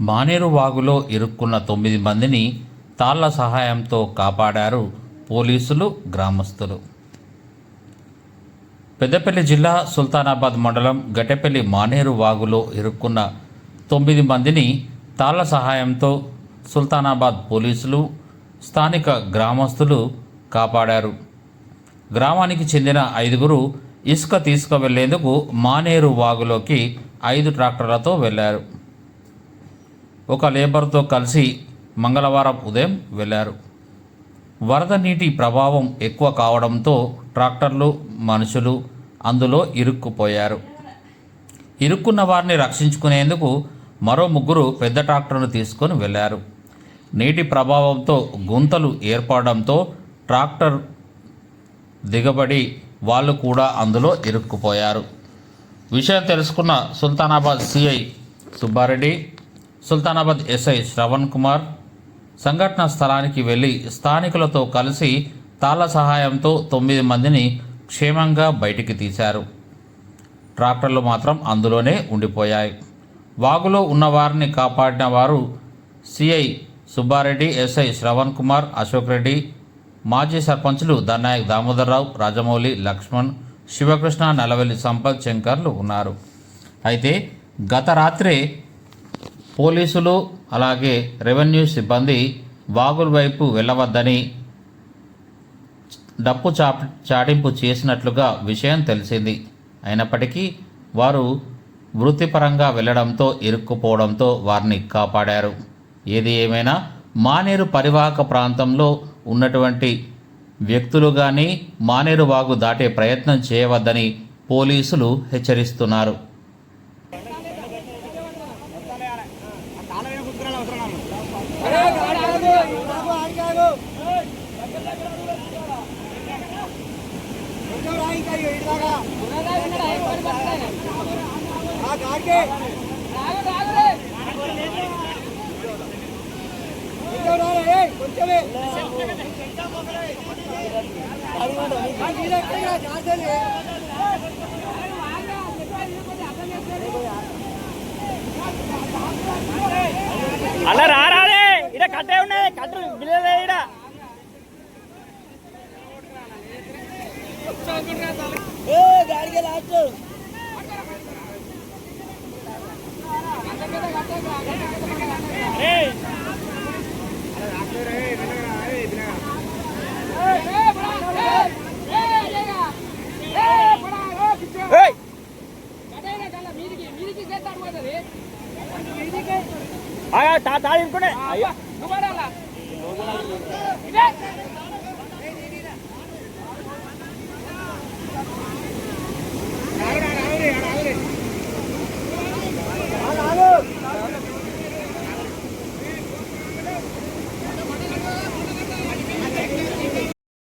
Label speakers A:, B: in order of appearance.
A: మానేరు వాగులో ఇరుక్కున్న తొమ్మిది మందిని తాళ్ళ సహాయంతో కాపాడారు పోలీసులు గ్రామస్తులు. పెద్దపల్లి జిల్లా సుల్తానాబాద్ మండలం గటెపల్లి మానేరు వాగులో ఇరుక్కున్న తొమ్మిది మందిని తాళ్ళ సహాయంతో సుల్తానాబాద్ పోలీసులు స్థానిక గ్రామస్తులు కాపాడారు. గ్రామానికి చెందిన ఐదుగురు ఇసుక తీసుకువెళ్ళేందుకు మానేరు వాగులోకి ఐదు ట్రాక్టర్లతో వెళ్ళారు. ఒక లేబర్తో కలిసి మంగళవారం ఉదయం వెళ్ళారు వరద నీటి ప్రభావం ఎక్కువ కావడంతో ట్రాక్టర్లు మనుషులు అందులో ఇరుక్కుపోయారు. ఇరుక్కున్న వారిని రక్షించుకునేందుకు మరో ముగ్గురు పెద్ద ట్రాక్టర్ను తీసుకొని వెళ్ళారు నీటి ప్రభావంతో గుంతలు ఏర్పడడంతో ట్రాక్టర్ దిగబడి వాళ్ళు కూడా అందులో ఇరుక్కుపోయారు. విషయం తెలుసుకున్న సుల్తానాబాద్ సిఐ సుబ్బారెడ్డి సుల్తానాబాద్ ఎస్ఐ శ్రవణ్ కుమార్ సంఘటన స్థలానికి వెళ్ళి స్థానికులతో కలిసి తాళ్ళ సహాయంతో తొమ్మిది మందిని క్షేమంగా బయటికి తీశారు. ట్రాక్టర్లు మాత్రం అందులోనే ఉండిపోయాయి. వాగులో ఉన్నవారిని కాపాడిన వారు సిఐ సుబ్బారెడ్డి ఎస్ఐ శ్రవణ్ కుమార్ అశోక్ రెడ్డి మాజీ సర్పంచులు దన్నాయక్ దామోదర్రావు రాజమౌళి లక్ష్మణ్ శివకృష్ణ నలవెల్లి సంపత్ శంకర్లు ఉన్నారు. అయితే గత రాత్రే పోలీసులు అలాగే రెవెన్యూ సిబ్బంది వాగుల వైపు వెళ్ళవద్దని డప్పు చాప చాటింపు చేసినట్లుగా విషయం తెలిసింది. అయినప్పటికీ వారు వృత్తిపరంగా వెళ్ళడంతో ఇరుక్కుపోవడంతో వారిని కాపాడారు. ఏది ఏమైనా మానేరు పరివాహక ప్రాంతంలో ఉన్నటువంటి వ్యక్తులు కానీ మానేరు వాగు దాటే ప్రయత్నం చేయవద్దని పోలీసులు హెచ్చరిస్తున్నారు.
B: కొంచెమే జాగ్రత్త ఏయ్ ఆగా తా తాడించుకునే అయ్యో.
C: ఇదే.